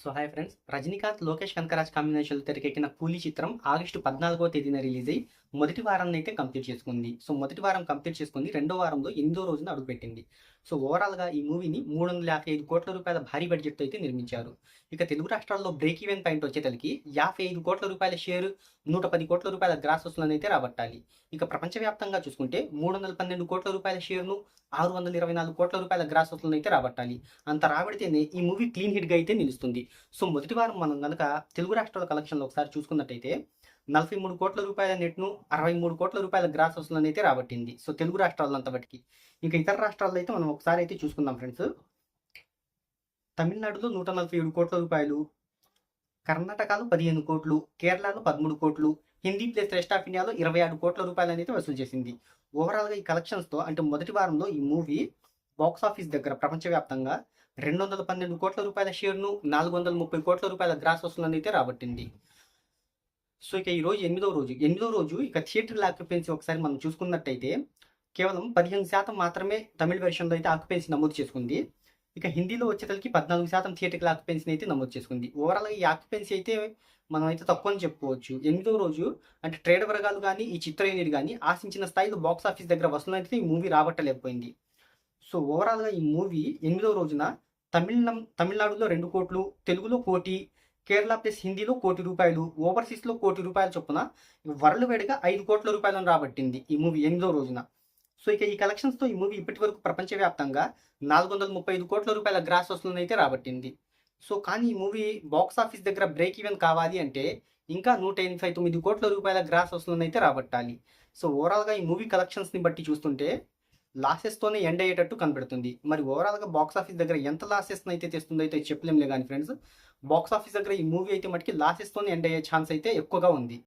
So hi friends Rajinikanth Lokesh Kanagaraj కాంబినేషన్లో తెరకెక్కిన కూలీ చిత్రం ఆగస్టు పద్నాలుగో తేదీన రిలీజ్ అయ్యి మొదటి వారాన్ని అయితే కంప్లీట్ చేసుకుంది. సో మొదటి వారం కంప్లీట్ చేసుకుంది. రెండో వారంలో ఎనిమిదో రోజున అడుగుపెట్టింది. సో ఓవరాల్గా ఈ మూవీని మూడు వందల యాభై ఐదు కోట్ల రూపాయల భారీ బడ్జెట్తో అయితే నిర్మించారు. ఇక తెలుగు రాష్ట్రాల్లో బ్రేక్ ఈవెన్ పాయింట్ వచ్చేసరికి యాభై ఐదు కోట్ల రూపాయల షేర్ నూట పది కోట్ల రూపాయల గ్రాస్ వసూలను అయితే రాబట్టాలి. ఇక ప్రపంచవ్యాప్తంగా చూసుకుంటే మూడు వందల పన్నెండు కోట్ల రూపాయల షేర్ను ఆరు వందల ఇరవై నాలుగు కోట్ల రూపాయల గ్రాస్ వసూలను అయితే రాబట్టాలి. అంత రాబడితేనే ఈ మూవీ క్లీన్ హిట్గా అయితే నిలుస్తుంది. సో మొదటి వారం మనం కనుక తెలుగు రాష్ట్రాల కలెక్షన్లో ఒకసారి చూసుకున్నట్టయితే నలభై మూడు కోట్ల రూపాయల నెట్ను అరవై మూడు కోట్ల రూపాయల గ్రాస్ వసూలను అయితే రాబట్టింది. సో తెలుగు రాష్ట్రాల్లో అంతబట్టికి ఇంకా ఇతర రాష్ట్రాల్లో అయితే మనం ఒకసారి అయితే చూసుకుందాం ఫ్రెండ్స్. తమిళనాడులో నూట నలభై ఏడు కోట్ల రూపాయలు కర్ణాటకలో పదిహేను కోట్లు కేరళలో పదమూడు కోట్లు హిందీ ప్లస్ రెస్ట్ ఆఫ్ ఇండియాలో ఇరవై ఆరు కోట్ల రూపాయలు అయితే వసూలు చేసింది. ఓవరాల్గా ఈ కలెక్షన్స్తో అంటే మొదటి వారంలో ఈ మూవీ బాక్స్ ఆఫీస్ దగ్గర ప్రపంచవ్యాప్తంగా రెండు వందల పన్నెండు కోట్ల రూపాయల షేర్ను నాలుగు వందల ముప్పై కోట్ల రూపాయల గ్రాస్ వసూలను అయితే రాబట్టింది. సో ఇక ఈ రోజు ఎనిమిదో రోజు ఎనిమిదో రోజు ఇక థియేటర్ ఆక్యుపెన్సీ ఒకసారి మనం చూసుకున్నట్టయితే కేవలం పదిహేను శాతం మాత్రమే తమిళ వెర్షన్లో అయితే ఆక్యుపెన్సీ నమోదు చేసుకుంది. ఇక హిందీలో వచ్చేసరికి పద్నాలుగు శాతం థియేటర్ ఆక్యుపెన్సీని అయితే నమోదు చేసుకుంది. ఓవరాల్గా ఈ ఆక్యుపెన్సీ అయితే మనం అయితే తక్కువ అని చెప్పుకోవచ్చు. ఎనిమిదో రోజు అంటే ట్రేడ్ వర్గాలు కానీ ఈ చిత్ర యూనిట్ కానీ ఆశించిన స్థాయిలో బాక్స్ ఆఫీస్ దగ్గర వసూలు ఈ మూవీ రాబట్టలేకపోయింది. సో ఓవరాల్గా ఈ మూవీ ఎనిమిదో రోజున తమిళనం తమిళనాడులో రెండు కోట్లు తెలుగులో కోటి కేరళ ప్లస్ హిందీలో కోటి రూపాయలు ఓవర్సీస్లో కోటి రూపాయల చొప్పున వరల్డ్ వైడ్గా ఐదు కోట్ల రూపాయలను రాబట్టింది ఈ మూవీ ఎనిమిదో రోజున. సో ఇక ఈ కలెక్షన్స్తో ఈ మూవీ ఇప్పటి వరకు ప్రపంచవ్యాప్తంగా నాలుగు వందల ముప్పై ఐదు కోట్ల రూపాయల గ్రాస్ వసూలను అయితే రాబట్టింది. సో కానీ ఈ మూవీ బాక్స్ ఆఫీస్ దగ్గర బ్రేక్ ఈవెన్ కావాలి అంటే ఇంకా నూట ఎనభై తొమ్మిది కోట్ల రూపాయల గ్రాస్ వసూలను అయితే రాబట్టాలి. సో ఓవరాల్గా ఈ మూవీ కలెక్షన్స్ని బట్టి చూస్తుంటే లాసెస్తోనే ఎండ్ అయ్యేటట్టు కనబడుతుంది. మరి ఓవరాల్గా బాక్స్ ఆఫీస్ దగ్గర ఎంత లాసెస్ని అయితే తెస్తుందో అయితే చెప్పలేంలే కానీ ఫ్రెండ్స్ బాక్స్ ఆఫీస్ దగ్గర ఈ మూవీ అయితే మటుకి లాసెస్తోనే ఎండ్ అయ్యే ఛాన్స్ అయితే ఎక్కువగా ఉంది.